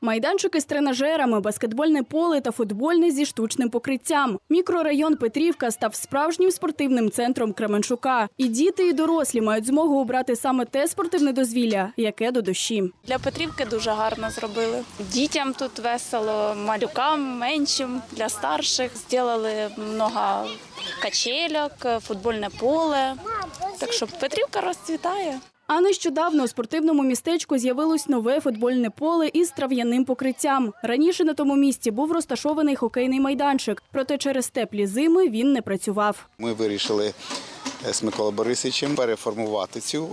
Майданчики з тренажерами, баскетбольне поле та футбольне зі штучним покриттям. Мікрорайон Петрівка став справжнім спортивним центром Кременчука. І діти, і дорослі мають змогу обрати саме те спортивне дозвілля, яке до душі. Для Петрівки дуже гарно зробили. Дітям тут весело, малюкам меншим, для старших зробили много качельок, футбольне поле. Так що Петрівка розцвітає. А нещодавно у спортивному містечку з'явилось нове футбольне поле із трав'яним покриттям. Раніше на тому місці був розташований хокейний майданчик, проте через теплі зими він не працював. Ми вирішили е, з Миколою Борисовичем переформувати цю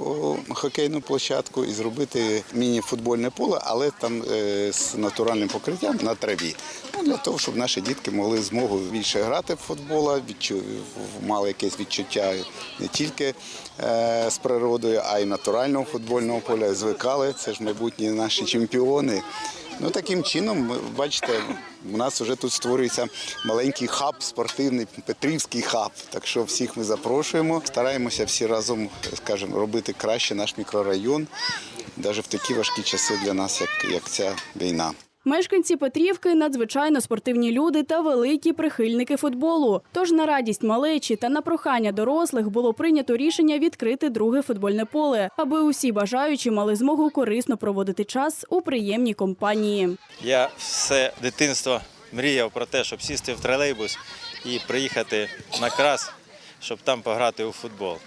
хокейну площадку і зробити міні-футбольне поле, але там е, з натуральним покриттям на траві. Для того, щоб наші дітки могли змогу більше грати в футбол, мали якесь відчуття не тільки е, з природою, а й натурального футбольного поля. Звикали. Це ж майбутні наші чемпіони. Ну таким чином, бачите, у нас вже тут створюється маленький хаб, спортивний Петрівський хаб. Так що всіх ми запрошуємо. Стараємося всі разом, скажімо, робити краще наш мікрорайон, навіть в такі важкі часи для нас, як, як ця війна. Мешканці Петрівки надзвичайно спортивні люди та великі прихильники футболу. Тож на радість малечі та на прохання дорослих було прийнято рішення відкрити друге футбольне поле, аби усі бажаючі мали змогу корисно проводити час у приємній компанії. Я все дитинство мріяв про те, щоб сісти в тролейбус і приїхати на крас, щоб там пограти у футбол.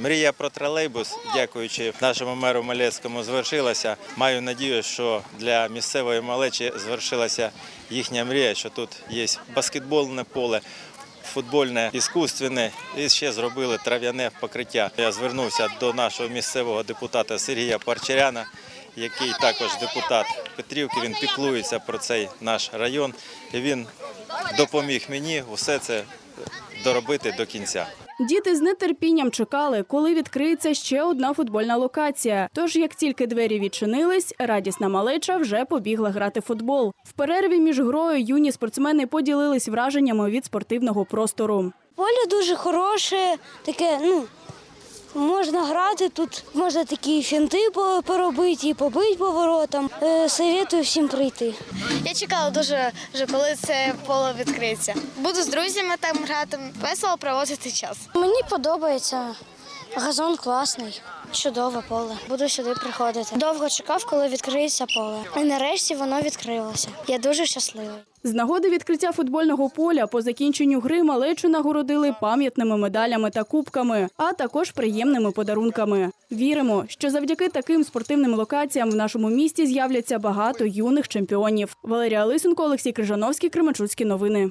Мрія про тролейбус, дякуючи нашому меру Малецькому, звершилася. Маю надію, що для місцевої малечі звершилася їхня мрія, що тут є баскетбольне поле. Футбольне іскусственне і ще зробили трав'яне покриття. Я звернувся до нашого місцевого депутата Сергія Парчаряна, який також депутат Петрівки. Він піклується про цей наш район. І він допоміг мені усе це доробити до кінця. Діти з нетерпінням чекали, коли відкриється ще одна футбольна локація. Тож, як тільки двері відчинились, радісна малеча вже побігла грати в футбол. В перерві між грою юні спортсмени поділились враженнями від спортивного простору. Поле дуже хороше, таке, ну, можна грати тут, можна такі фінти поробити і побити по воротам. Е, Советую всім прийти. Я чекала дуже, вже, коли це поле відкриється. Буду з друзями там грати, весело проводити час. Мені подобається. Газон класний, чудове поле. Буду сюди приходити. Довго чекав, коли відкриється поле. І нарешті воно відкрилося. Я дуже щасливий. З нагоди відкриття футбольного поля по закінченню гри малечу нагородили пам'ятними медалями та кубками, а також приємними подарунками. Віримо, що завдяки таким спортивним локаціям в нашому місті з'являться багато юних чемпіонів. Валерія Лисенко, Олексій Крижановський, Кременчуцькі новини.